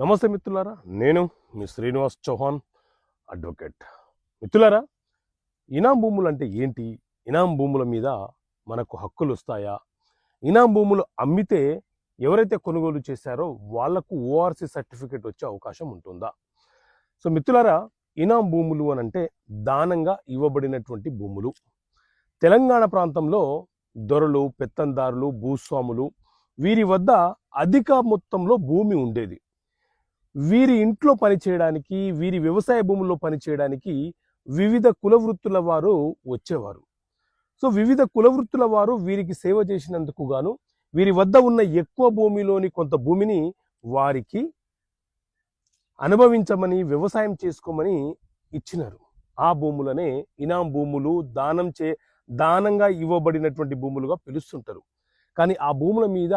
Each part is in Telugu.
నమస్తే మిత్రులారా నేను మీ శ్రీనివాస్ చౌహాన్ అడ్వకేట్. మిత్రులారా ఇనాం భూములు అంటే ఏంటి? ఇనాం భూముల మీద మనకు హక్కులు వస్తాయా? ఇనాం భూములు అమ్మితే ఎవరైతే కొనుగోలు చేశారో వాళ్ళకు ఓఆర్సి సర్టిఫికేట్ వచ్చే అవకాశం ఉంటుందా? సో మిత్రులారా ఇనాం భూములు అని అంటే దానంగా ఇవ్వబడినటువంటి భూములు. తెలంగాణ ప్రాంతంలో దొరలు పెత్తందారులు భూస్వాములు వీరి వద్ద అధిక మొత్తంలో భూమి ఉండేది. వీరి ఇంట్లో పనిచేయడానికి వీరి వ్యవసాయ భూముల్లో పనిచేయడానికి వివిధ కుల వృత్తుల వారు వచ్చేవారు. సో వివిధ కుల వృత్తుల వారు వీరికి సేవ చేసినందుకు గాను వీరి వద్ద ఉన్న ఎక్కువ భూమిలోని కొంత భూమిని వారికి అనుభవించమని వ్యవసాయం చేసుకోమని ఇచ్చినారు. ఆ భూములనే ఇనాం భూములు దానం చే దానంగా ఇవ్వబడినటువంటి భూములుగా పిలుస్తుంటారు. కానీ ఆ భూముల మీద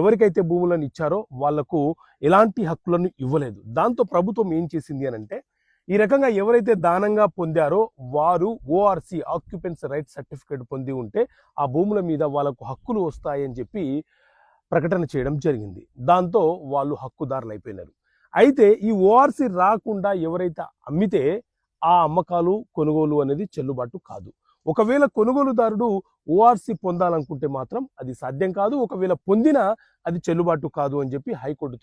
ఎవరికైతే భూములను ఇచ్చారో వాళ్ళకు ఎలాంటి హక్కులను ఇవ్వలేదు. దాంతో ప్రభుత్వం ఏం చేసింది అని అంటే ఈ రకంగా ఎవరైతే దానంగా పొందారో వారు ఓఆర్సి ఆక్యుపెన్స్ రైట్ సర్టిఫికేట్ పొంది ఉంటే ఆ భూముల మీద వాళ్ళకు హక్కులు వస్తాయని చెప్పి ప్రకటన చేయడం జరిగింది. దాంతో వాళ్ళు హక్కుదారులు అయిపోయినారు. అయితే ఈ ఓఆర్సి రాకుండా ఎవరైతే అమ్మితే ఆ అమ్మకాలు కొనుగోలు అనేది చెల్లుబాటు కాదు. ఒకవేళ కొనుగోలుదారుడు ఓఆర్సీ పొందాలనుకుంటే మాత్రం అది సాధ్యం కాదు. ఒకవేళ పొందినా అది చెల్లుబాటు కాదు అని చెప్పి హైకోర్టు